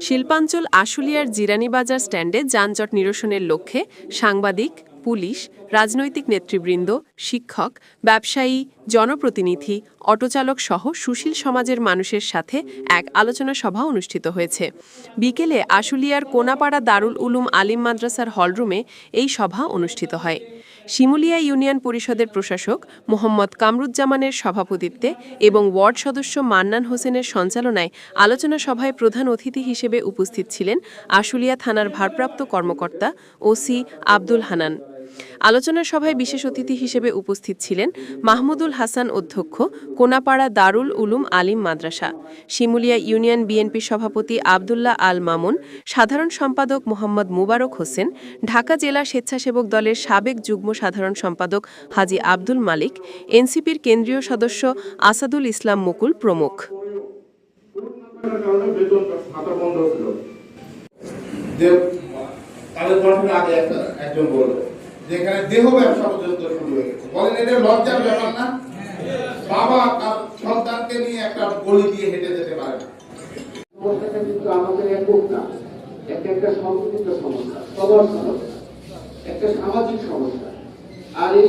শিল্পাঞ্চল আশুলিয়ার জিরানি বাজার স্ট্যান্ডে যানজট নিরসনের লক্ষ্যে সাংবাদিক, পুলিশ, রাজনৈতিক নেতৃবৃন্দ, শিক্ষক, ব্যবসায়ী, জনপ্রতিনিধি, অটোচালক সহ সুশীল সমাজের মানুষের সাথে এক আলোচনা সভা অনুষ্ঠিত হয়েছে। বিকেলে আশুলিয়ার কোনাপাড়া দারুল উলুম আলিম মাদ্রাসার হলরুমে এই সভা অনুষ্ঠিত হয়। শিমুলিয়া ইউনিয়ন পরিষদের প্রশাসক মোহাম্মদ কামরুজ্জামানের সভাপতিত্বে এবং ওয়ার্ড সদস্য মান্নান হোসেনের সঞ্চালনায় আলোচনা সভায় প্রধান অতিথি হিসেবে উপস্থিত ছিলেন আশুলিয়া থানার ভারপ্রাপ্ত কর্মকর্তা ওসি আব্দুল হানান। আলোচনা সভায় বিশেষ অতিথি হিসেবে উপস্থিত ছিলেন মাহমুদুল হাসান অধ্যক্ষ, কোনাপাড়া দারুল উলুম আলিম মাদ্রাসা, শিমুলিয়া ইউনিয়ন বিএনপি সভাপতি আবদুল্লাহ আল মামুন, সাধারণ সম্পাদক মোহাম্মদ মুবারক হোসেন, ঢাকা জেলা স্বেচ্ছাসেবক দলের সাবেক যুগ্ম সাধারণ সম্পাদক হাজি আব্দুল মালিক, এনসিপির কেন্দ্রীয় সদস্য আসাদুল ইসলাম মুকুল প্রমুখ। তাদের আগে একজন বলল যে এখানে দেহ ব্যবসা পর্যন্ত শুরু হয়ে গেছে। বলেন, এটা লজ্জার ব্যাপার না? বাবা তার সন্তানকে নিয়ে একটা গলি দিয়ে হেঁটে যেতে পারে না। কিন্তু আমাদের একক না। একটা একটা সংযুক্ত সমস্যা একটা সামাজিক সমস্যা। আর এই